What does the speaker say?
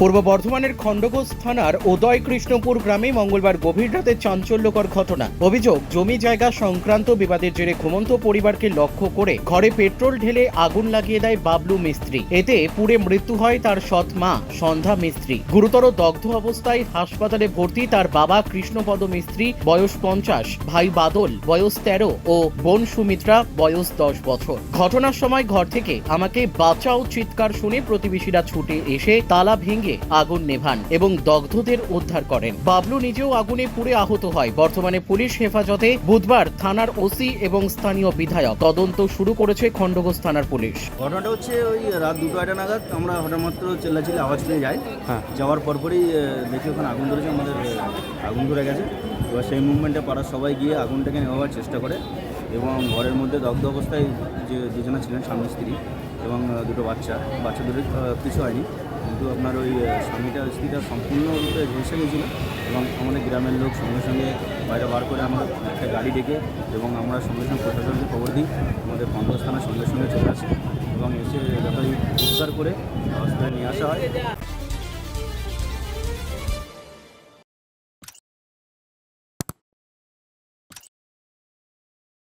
পূর্ব বর্ধমানের খণ্ডঘোষ থানার উদয় কৃষ্ণপুর গ্রামে মঙ্গলবার গভীর রাতে চাঞ্চল্যকর ঘটনা। অভিযোগ, জমি জায়গা সংক্রান্ত বিবাদের জেরে ঘুমন্ত পরিবারকে লক্ষ্য করে ঘরে পেট্রোল ঢেলে আগুন লাগিয়ে দেয় বাবলু মিস্ত্রি। এতে পুড়ে মৃত্যু হয় তার সৎ মা, সন্ধ্যা মিস্ত্রি। গুরুতর দগ্ধ অবস্থায় হাসপাতালে ভর্তি তার বাবা কৃষ্ণপদ মিস্ত্রি, বয়স পঞ্চাশ, ভাই বাদল, বয়স তেরো ও বোন সুমিত্রা, বয়স দশ বছর। ঘটনার সময় ঘর থেকে আমাকে বাঁচাও চিৎকার শুনে প্রতিবেশীরা ছুটে এসে তালা ভেঙে আগুন নেভান এবং দগ্ধদের উদ্ধার করেন। বাবলু নিজেও আগুনে পুড়ে আহত হয়। বর্তমানে পুলিশ হেফাজতে বুধবার থানার ওসি এবং স্থানীয় বিধায়ক। তদন্ত শুরু করেছে খণ্ডঘোষ থানার পুলিশ। ঘটনাটা হচ্ছে ওই রাত দুটো আড়াই নাগাদ আমরা হঠাৎ মাত্র চেল্লাচিল্লি আওয়াজ পেয়ে যাই। হ্যাঁ। যাওয়ার পরপরই দেখি ওখানে আগুন ধরেছে আমাদের আগুন ধরে গেছে। এবার সেই মুভমেন্টে পাড়ার সবাই গিয়ে আগুনটাকে নেওয়ার চেষ্টা করে এবং ঘরের মধ্যে দগ্ধ অবস্থায় যে দুজনে ছিলেন স্বামী স্ত্রী এবং দুটো বাচ্চা। বাচ্চা দুটো কিছু হয়নি। কিন্তু আপনার ওই স্বামীটা, স্ত্রীটা সম্পূর্ণরূপে ঝলসে গেছিল এবং আমাদের গ্রামের লোক সঙ্গে সঙ্গে বাইরে বার করে আমরা একটা গাড়ি ডেকে এবং আমরা সঙ্গে সঙ্গে প্রশাসনকে খবর দিই, আমাদের পঞ্চাশ সঙ্গে সঙ্গে চলে আসে এবং এসে যথাযথ উদ্ধার করে হসপিটালে নিয়ে আসা হয়।